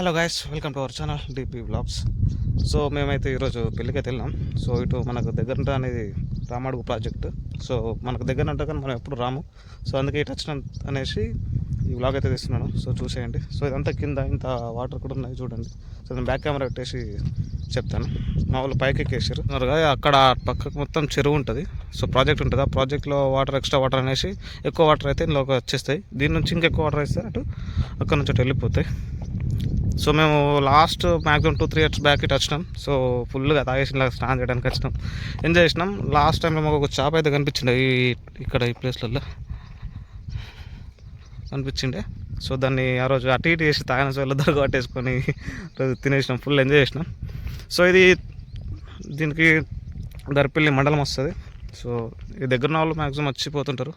Hello guys welcome to our channel DP blogs so మేమైతే ఈరోజు పెళ్ళికైతే వెళ్ళాం. సో ఇటు మనకు దగ్గర అనేది రామాడుగు ప్రాజెక్ట్. సో మనకు దగ్గర ఉంటా కానీ మనం ఎప్పుడు రాము. సో అందుకే ఇటు వచ్చిన అనేసి ఈ బ్లాగ్ అయితే తీస్తున్నాను. సో చూసేయండి. సో ఇదంతా కింద ఇంత వాటర్ కూడా ఉన్నాయి చూడండి. సో నేను బ్యాక్ కెమెరా పెట్టేసి చెప్తాను. మా వాళ్ళు పైకి ఎక్కేసారు అక్కడ పక్కకు మొత్తం చెరువు ఉంటుంది. సో ప్రాజెక్ట్ ఉంటుంది. ఆ ప్రాజెక్ట్లో వాటర్ ఎక్స్ట్రా వాటర్ అనేసి ఎక్కువ వాటర్ అయితే ఇందులోకి వచ్చేస్తాయి. దీని నుంచి ఇంకెక్కువ వాటర్ వేస్తే అటు అక్కడ నుంచి అటు వెళ్ళిపోతాయి. సో మేము last maximum two three years back it వచ్చినాం. సో ఫుల్గా తాగేసి స్నానం చేయడానికి వచ్చినాం. ఎంజాయ్ చేసినాం. లాస్ట్ టైంలో మాకు ఒక చేప అయితే కనిపించిండే ఈ ఇక్కడ ఈ ప్లేస్లలో అనిపించిండే సో దాన్ని ఆ రోజు అటు ఇటు చేసి తాగిన సో దొరక పట్టేసుకొని రోజు తినేసినాం. ఫుల్ ఎంజాయ్ చేసినాం. సో ఇది దీనికి దరిపల్లి మండలం వస్తుంది. సో ఈ దగ్గర వాళ్ళు మ్యాక్సిమం వచ్చిపోతుంటారు.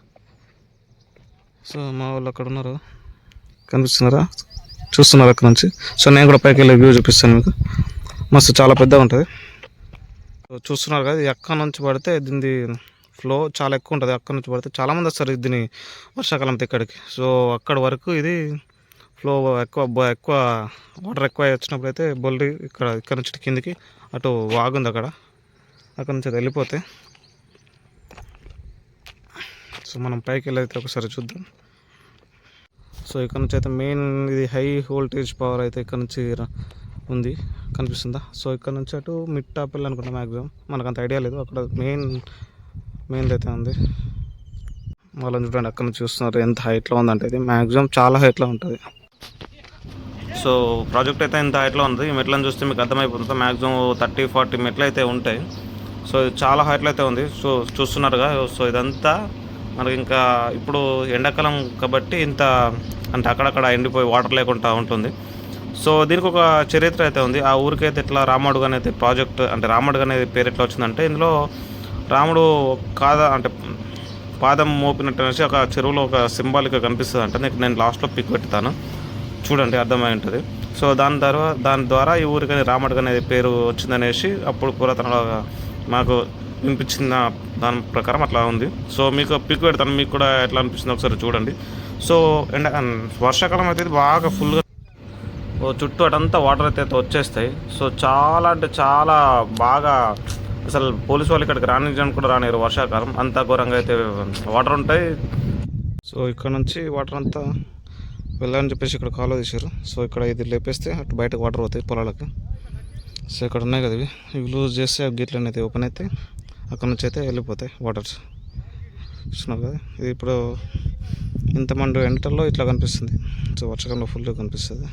సో మా వాళ్ళు అక్కడ ఉన్నారు. కనిపిస్తున్నారా? చూస్తున్నారు అక్కడ నుంచి. సో నేను కూడా పైకి వెళ్ళి వ్యూ చూపిస్తాను మీకు. మస్తు చాలా పెద్దగా ఉంటుంది. సో చూస్తున్నారు కదా ఇది నుంచి పడితే దీని ఫ్లో చాలా ఎక్కువ ఉంటుంది. అక్కడ నుంచి పడితే చాలామంది వస్తారు దీని వర్షాకాలం ఇక్కడికి. సో అక్కడ వరకు ఇది ఫ్లో ఎక్కువ ఎక్కువ వాటర్ ఎక్కువ వచ్చినప్పుడు అయితే బొల్లి ఇక్కడ ఇక్కడ నుంచి కిందికి అటు వాగుంది అక్కడ. అక్కడ నుంచి అది వెళ్ళిపోతే. సో మనం పైకి వెళ్ళైతే ఒకసారి చూద్దాం. సో ఇక్కడ నుంచి అయితే మెయిన్ ఇది హై వోల్టేజ్ పవర్ అయితే ఇక్కడ నుంచి ఉంది. కనిపిస్తుందా? సో ఇక్కడ నుంచి అటు మిట్టాపల్లి అనుకుంటా మ్యాక్సిమం మనకు అంత ఐడియా లేదు. అక్కడ మెయిన్ మెయిన్ అయితే ఉంది. వాళ్ళని చూడండి అక్కడ నుంచి చూస్తున్నారు ఎంత హైట్లో ఉందంటే ఇది. మ్యాక్సిమం చాలా హైట్లో ఉంటుంది. సో ప్రాజెక్ట్ అయితే ఇంత హైట్లో ఉంది. ఈ మెట్లను చూస్తే మీకు అర్థమైపోతుంది. మ్యాక్సిమం థర్టీ ఫార్టీ మెట్లు అయితే ఉంటాయి. సో ఇది చాలా హైట్లో అయితే ఉంది. సో చూస్తున్నారుగా. సో ఇదంతా మనకి ఇంకా ఇప్పుడు ఎండాకాలం కాబట్టి ఇంత అంటే అక్కడక్కడ ఎండిపోయి వాటర్ లేకుండా ఉంటుంది. సో దీనికి ఒక చరిత్ర అయితే ఉంది. ఆ ఊరికైతే ఇట్లా రాముడు అనేది ప్రాజెక్ట్ అంటే రాముడు అనేది పేరు ఎట్లా వచ్చిందంటే ఇందులో రాముడు కాద అంటే పాదం మోపినట్టు అనేసి ఒక చెరువులో ఒక సింబాలిక్గా కనిపిస్తుంది అంటే నీకు నేను లాస్ట్లో పిక్ పెడతాను చూడండి అర్థమై ఉంటుంది. సో దాని ద్వారా దాని ద్వారా ఈ ఊరికి రాముడు అనేది పేరు వచ్చిందనేసి అప్పుడు పురాతన మాకు వినిపించిన దాని ప్రకారం అట్లా ఉంది. సో మీకు పిక్ పెడతాను మీకు కూడా ఎట్లా అనిపిస్తుంది ఒకసారి చూడండి. సో ఎండ వర్షాకాలం అయితే బాగా ఫుల్గా ఓ చుట్టూ అటంతా వాటర్ అయితే వచ్చేస్తాయి. సో చాలా అంటే చాలా బాగా అసలు పోలీసు వాళ్ళు ఇక్కడికి రాని కూడా రానిరు వర్షాకాలం. అంత ఘోరంగా అయితే వాటర్ ఉంటాయి. సో ఇక్కడ నుంచి వాటర్ అంతా వెళ్ళాలని చెప్పేసి ఇక్కడ కాలువ తీశారు. సో ఇక్కడ ఇది లేపేస్తే అటు బయటకు వాటర్ పోతాయి పొలాలకు. సో ఇక్కడ ఉన్నాయి కదా ఇవి. ఇవి లూజ్ చేస్తే ఆ గేట్లు అనేది ఓపెన్ అయితే అక్కడ నుంచి అయితే వెళ్ళిపోతాయి వాటర్స్ చూస్తున్నారు కదా ఇది ఇప్పుడు ఇంతమంది ఎంటర్లో ఇట్లా కనిపిస్తుంది. సో వర్షాకాలంలో ఫుల్గా కనిపిస్తుంది.